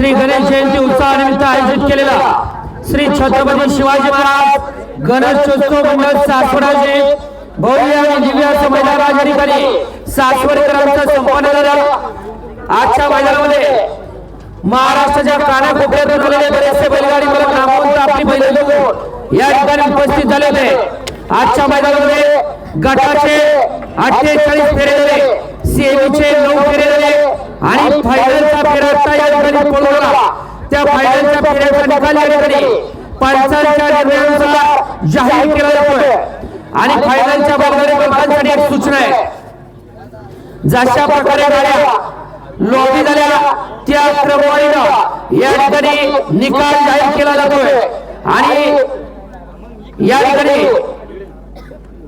श्री गणेश जयंती उत्सवानिमित्त आयोजित केलेला श्री छत्रपती शिवाजी महाराज गणेशोत्सव मंडळ सासवडाचे भव्य आणि दिव्य असं मैदान आज ठिकाणी सासवडकरांचं संपन्न झालं. आजच्या मैदानामध्ये महाराष्ट्राच्या कानाकोपऱ्यातून आलेले बरेचसे बैलगाडी मला नामवंत आपली बैल या ठिकाणी उपस्थित झाले होते. आजच्या मैदानामध्ये गटाचे अठ्ठेचाळीस फेरे झाले. सेमीचे नऊ फेरे झाले. आणि फायनलचा फेरा आता या ठिकाणी पळवला त्या फायनलच्या फेऱ्याचा निकाल या ठिकाणी पंचांच्या दरम्यानचा जाहीर केला जातोय. आणि फायनलच्या बैलगाडी मालकांसाठी एक सूचना आहे. जशा प्रकारे गाड्या लॉबी झाल्या त्या क्रमवारीनं या ठिकाणी निकाल जाहीर केला जातोय. आणि या ठिकाणी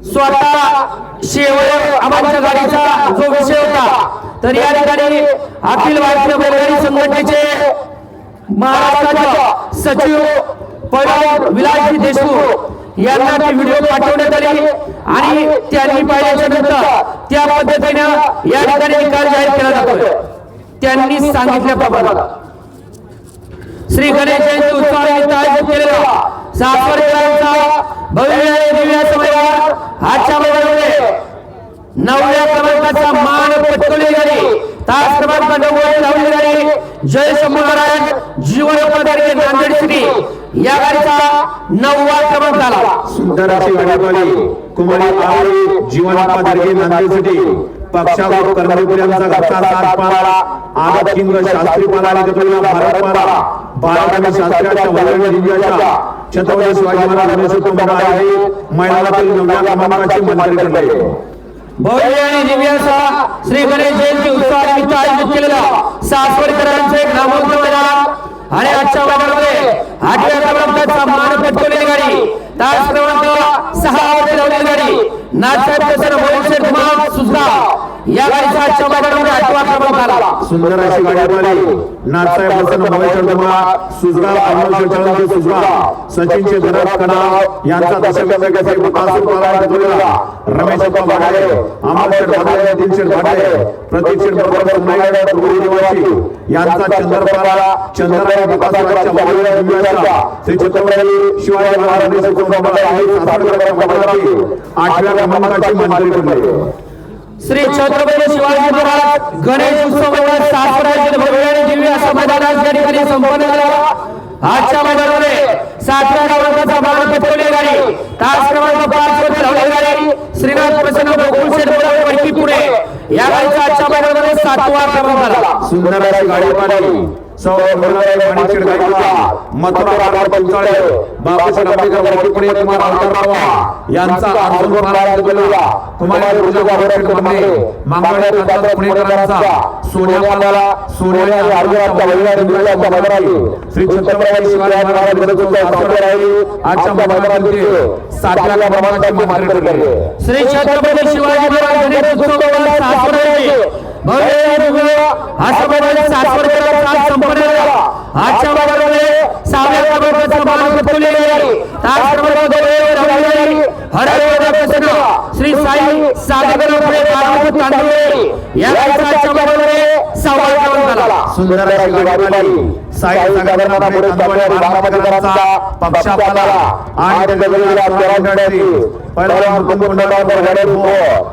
स्वतः शेवट आमच्या गाडीचा जो विषय होता तर या ठिकाणी अखिल भारतीय बैलगाडी संघटनेचे महाराष्ट्राचे सचिव पैलवान विलासजी देशमुख यांना ते व्हिडिओ पाठवण्यात आले आणि त्यांनी पाहिल्याच्या नंतर त्या पद्धतीनं या ठिकाणी निकाल जाहीर केला जातोय. त्यांनी सांगितल्याप्रमाणे श्री गणेश जयंती उत्सवानिमित्त आयोजित केलेला सासवडकरांचा भव्य आणि दिव्य असं मैदान आजच्या मैदानामध्ये नवव्या क्रमांकाचा मान पटकवली गेली. तास क्रमांक नव्वद लावली गेली. जय शंभू महाराज जीवन पदारी नांदेड श्री या गाडीचा नववा क्रमांक आला. सुंदर अशी गाडी कुमारी आवळी जीवनापा नांदेड सिटी पक्षावर कर्मचाऱ्यांचा घरचा सात पाला आदत किंग शास्त्री पाला निगतोला भारत पाला भारत आणि शास्त्राच्या वडिलांच्या जिल्ह्याच्या छत्रपती शिवाजी महाराज गणेशोत्सव आहे मैदानातील नवव्या क्रमांकाचे मंत्री ठरले. भव्य आणि दिव्य असा श्री गणेश जयंती उत्सवानिमित्त आयोजित केलेला सासवडकरांचं एक नामवंत मैदान आणि आजच्या मैदानामध्ये आठव्या क्रमांकाचा मान पटकवलेली गाडी. तास क्रमांक सहा मध्ये लावलेली गाडी. नाथसाहेब प्रसन्न मोहित धुमाळ सुसगा या गाडीचा आजच्या मैदानामध्ये आठवा क्रमांक आला सुंदर अशी नाथसाहेब सुजगाव अमोल शेटाळांचे सुजगाव. सचिनचे गरज यांचा रमेश अप्पा अमोल प्रतीक बरोबर यांचा चंद्रराय श्री छत्रपती शिवाजी आहे आठव्या क्रमांकाचे मंत्री ठरले श्री छत्रपती शिवाजी महाराज गणेश उत्सव मंडळ भव्य आणि दिव्य असा मैदान आज या ठिकाणी संपन्न झाला. आजच्या मैदानामध्ये सातव्या क्रमांकाचा मान पटकवली गाडी. तास क्रमांक पाच वर धावली गाडी. श्रीनाथ प्रसन्न गोकुळ शेठ पैकी पुढे. या गाडीचा आजच्या मैदानामध्ये सातवा क्रमांक आला. सुंदर अशी गाडी पाडली सौ मुरलाराय माणिकशेठ गायकवाड मथुरा पंचाळे बाबासाहेब आंबेडकर वरतीपुणे कुमार अवतार रावा यांचा अर्जुन महाराज बोलला कुमार. तुळजा बाबासाहेब बंडे मांगवडे कांताराव पुणेकरांचा सोन्या पाला सोन्या आणि अर्जुनाचा वडिलांच्या मुलाच्या बंडारी श्री छत्रपती शिवाजी महाराज गणेशोत्सव साजरा राहिली. आजच्या मैदानामध्ये सातव्या क्रमांकाचे मंत्री ठरले. श्री छत्रपती शिवाजी महाराज गणेश उत्सव मंडळ सासवड सासवडकरांचा आजच्या सहाव्या क्रमांकाचा मान श्री साई साधेकर पुढे बारामती तांदूळ या आजच्या मैदानामध्ये सहावा क्रमांक आला सुंदर अशी साई संघटना पुढे तांदवाडी बारामतीकरांचा पक्षा पाला आणि त्याच्या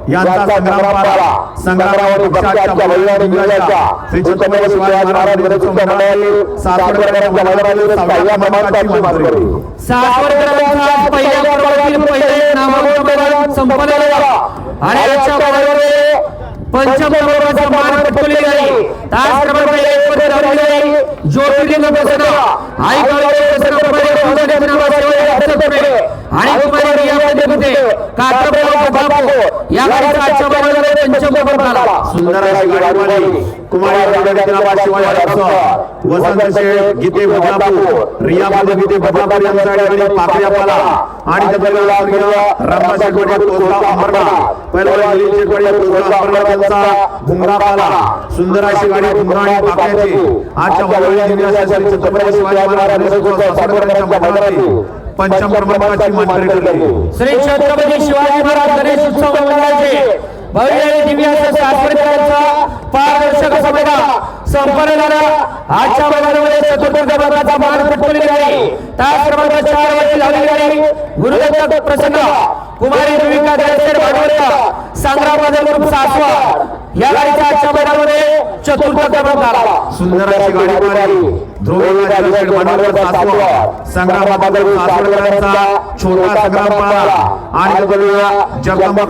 यांचा संग्राम पाला संग्रामावर पक्षाच्या वडिलांनी मिळाल्याच्या श्री छत्रपती शिवाजी महाराज गणेशोत्सव मंडळातील सासवडकरांच्या मैदानातील सहाव्या क्रमांकाची मंत्री सासवडकरांचा आज पहिल्या क्रमांकातील पहिले नामांकन मैदान संपन्न झाला. आणि आजच्या मैदानामध्ये पंचम क्रमांकाचा मान पटकवली गाडी तास क्रमांक एक मध्ये धावली गाडी ज्योतिर्लिंग आई काळजी प्रसन्न प्रमाणे फौजाने नावा सेवा हस्तक पुढे आणि कुमारी रिया मध्ये कात्रपराव बापू या गाडीचा आजच्या क्रमांक आला सुंदर अशी गाडीवाली कुमारी रंगनाथ शिवाजी महाराज वसंत शेठ गीते बदलापूर रिया बाबू गीते बदलापूर यांचा गाडी पाकड्या पाला आणि त्याच्या कोसगाव कोसगाव भुंगरा पाला. सुंदर अशी गाडी भुंगरा आणि पाकड्याची आजच्या छत्रपती शिवाजी महाराज मैदानातील पंचम क्रमांकाची मंत्री ठरली. श्री छत्रपती शिवाजी महाराज गणेश उत्सव मंडळाचे भव्य आणि दिव्य असं पारदर्शक असा मैदान. संपन्न झाला आजच्या मैदानामध्ये चतुर्थ क्रमांकाचा मान पटकवलेली आहे. तास क्रमांक चार वरती झालेली आहे. गुरुदत्त प्रसन्न. कुमारी देविका दरेसर भांडवलकर संग्राम सासवा या गाडीचा चतुर्थ सुंदर अशी गाडी पाहिली संग्रामाबद्दल सासवडकरांचा छोटा संग्राम पाळा आणि जगदंबा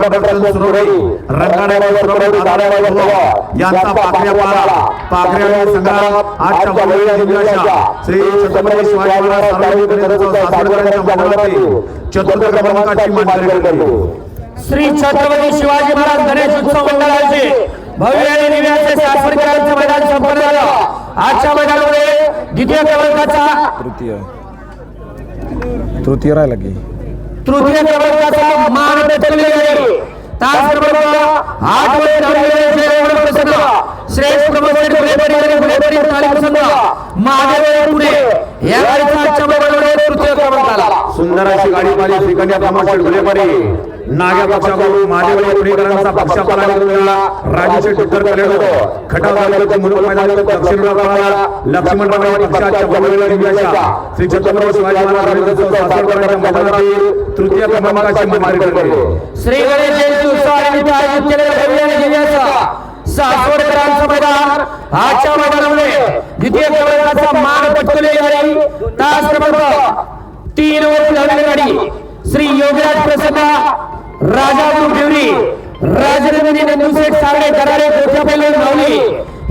यांचा पाळा संग्राम. आजच्या श्री छत्रपती शिवाजी महाराज सार्वजनिक गणेशोत्सव सासवडकरांच्या मंडळातील चतुर्थ क्रमांकाची करतो श्री छत्रपती शिवाजी महाराज गणेश उत्सव मंडळाचे भव्य आणि दिव्याचे सासवडकरांचं मैदान संपन्न झालं. आजच्या मैदानामध्ये द्वितीय क्रमांकाचा तृतीय. तृतीय राहिला की. तृतीय क्रमांकाचा मान आठ तालीम संघ. महादेव पुणे या गाडीचा आजच्या क्रमांक पंधराशे सुंदर अशी गाडी पाहिली श्रीकन्या कमर्शियल गुलेबारी नाग्या पक्षाकडून महादेवळी पुणेकरांचा पक्षापाला मिळाला राजेश टुक्कर कलेडो खटाव तालुक्याचे मुलुक मैदान लक्ष्मण पक्षाच्या श्री छत्रपती शिवाजी महाराज मैदानातील तृतीय क्रमांकाचे श्री गणेश जयंती उत्सवानिमित्त आयोजित केलेल्या भव्य सासवडकरांचं मैदान आजच्या मैदानामध्ये द्वितीय क्रमांकाचा मान पटकले तास क्रमांक तीन वर लावलेली गाडी. श्री योगराज प्रसन्न राजा देवरी राजनंदिनी नंदुशेठ सारडे कराडे गोठ्या पैलवान माऊली.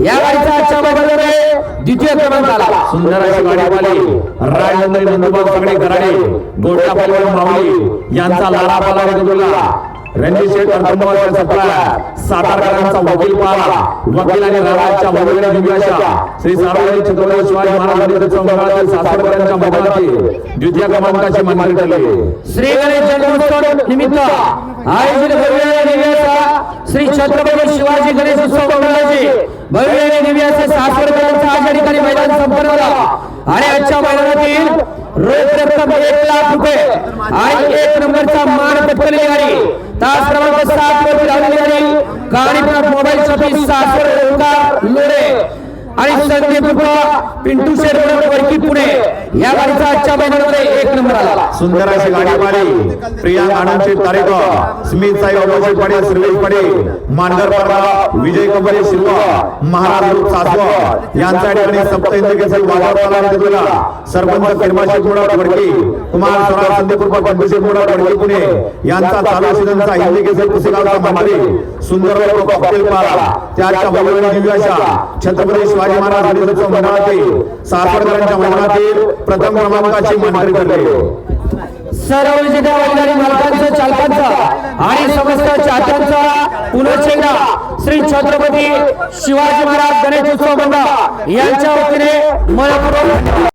या गाडीचा आजच्या मैदानामध्ये द्वितीय क्रमांक आला. सुंदर अशी गाडी आली. राजनंदी नंदुबाग सगळे गराडे गोट्या पैलवान माऊली. यांचा लाडा पाला निघाला रणजित शेठ सप्लाय सातारकरांचा वकील पाला वकील आणि राजाच्या दिव्याशा श्री सार्वजनिक छत्रपती शिवाजी द्वितीय क्रमांकाची मानकरी श्री गणेश जन्मोत्सव निमित्त आयोजित भव्य आणि दिव्याचा श्री छत्रपती शिवाजी गणेश उत्सव मंडळाचे भव्य दिव्याचे या ठिकाणी मैदान संपन्न आणि आजच्या मैदानातील रोख रक्कम एक लाख रुपये आणि एक नंबरचा मान पटकवलेली गाडी. तास क्रमांक सात वरती लावलेली गाडी. गाडी मोबाईल शॉपिंग सासवड ओंकार लोरे आणि संदीप गुप्ता, पिंटू शेठ वरकी पुणे. या गाडीचा आजच्या मैदानामध्ये एक नंबर आला. सुंदर अशी गाडी मारी. प्रिया आनंदचे तारेक स्मित साई अबोजी पडे सुरेश पडे मांडर परवा विजय कंपनी शिल्वा महाराज रूप सासवा. यांच्या ठिकाणी सप्त हिंद केसरी वादावताला सरपंच फिरमाशी पुढा वडकी कुमार स्वराज संदीप कृपा पंडित मोडा वडकी पुणे. यांचा चालू सीझनचा हिंदी केसरी पुसेगावचा मंत्री सुंदर कॉकटेल पाला. त्याच्या बरोबर दिव्याशा छत्रपती शिवाजी महाराज मंडळातील मंडळातील प्रथम क्रमांकाची सर्व विजेत्या बैलगाडी मालकांचं चालकांचा आणि समस्त चाहत्यांचा पुनश्च श्री छत्रपती शिवाजी महाराज गणेश उत्सव मंडळ यांच्या वतीने मनपूर्वक